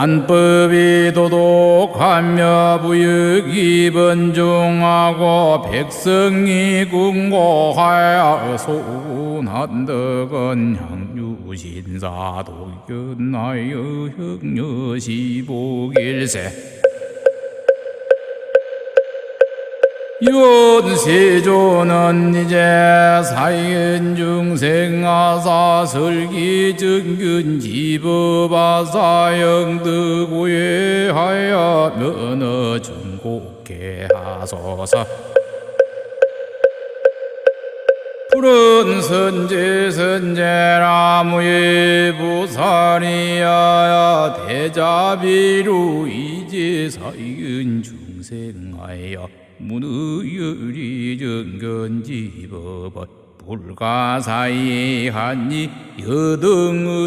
안법이 도독하며 부역이 번중하고 백성이 궁고하여 소운한 덕은 향유신사 도견하여 형여시복일세 연세조는 이제 사인 중생 아사 설기 정균 지법아사 영득고에 하여 면허 중곡게 하소서. 푸른 선제 선제나무의 부산이야 대자비로 이 제 사인 중생하여 문의열이 정견지법은 불가사의 한이 여등은